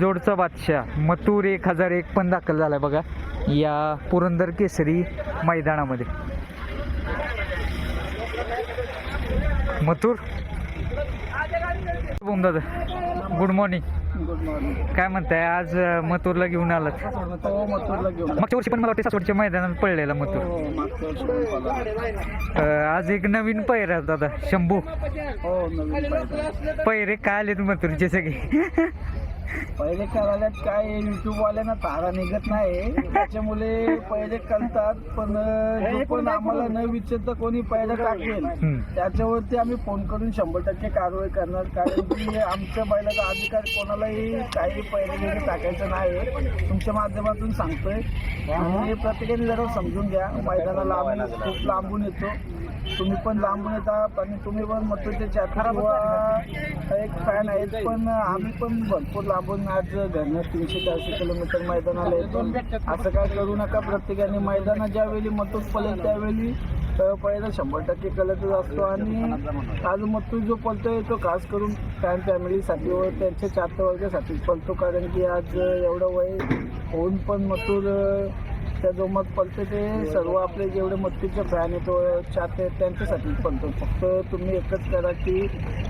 बिनजोडचा बादशाह मथुर एक हजार एक पण दाखल झालाय बघा. या पुरंदर केसरी मैदानामध्ये. मथुर. दादा. गुड मॉर्निंग गुड मॉर्निंग काय म्हणताय? आज मथुरला घेऊन आलात. मागच्या वर्षी पण मला वाटतं सासवडच्या मैदानात पडलेला मथुर. अं, आज एक नवीन पैर आहे दादा. शंभू. हो पैरे काय आलेत मथुरचे सगळे? पहिले करायला काय युट्यूब वाल्यांना तारा निघत नाही. त्याच्यामुळे पहिले करतात पण जो पण आम्हाला न विचारता कोणी पहिले टाकेल. त्याच्यावरती आम्ही फोन करून शंभर टक्के कारवाई करणार कारण की आमच्या बैलाचा अधिकार कोणालाही काही पहिले टाकायचं नाही. तुमच्या माध्यमातून सांगतोय. आणि प्रत्येकाने जरा समजून घ्या. मैदानाला आम्ही खूप लांबून येतो. तुम्ही पण लांबून येता आणि तुम्ही पण किंवा एक फॅन आहेत पण आम्ही पण भरपूर आपण आज घरनं तीनशे चारशे किलोमीटर मैदानाला येतो. असं काय करू नका. प्रत्येकाने मैदानात ज्यावेळी मतूज पळेल त्यावेळी पहिला शंभर टक्के कलतच असतो आणि आज मथूर जो पळतोय तो खास करून फॅन फॅमिलीसाठी व त्यांच्या चार वर्गासाठी पळतो कारण की आज एवढं वय होऊन पण मथूर त्या जो पलते ते सर्व आपले जेवढे मत्तीचे फॅन येतो व चाहते आहेत त्यांच्यासाठीच फक्त तुम्ही एकच करा की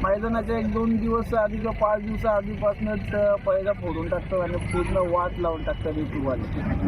मैदानाच्या एक दोन दिवस आधी किंवा पाच दिवसा आधीपासूनच पहिला फोडून टाकतो आणि पूर्ण वाट लावून टाकतात युट्यूबवाले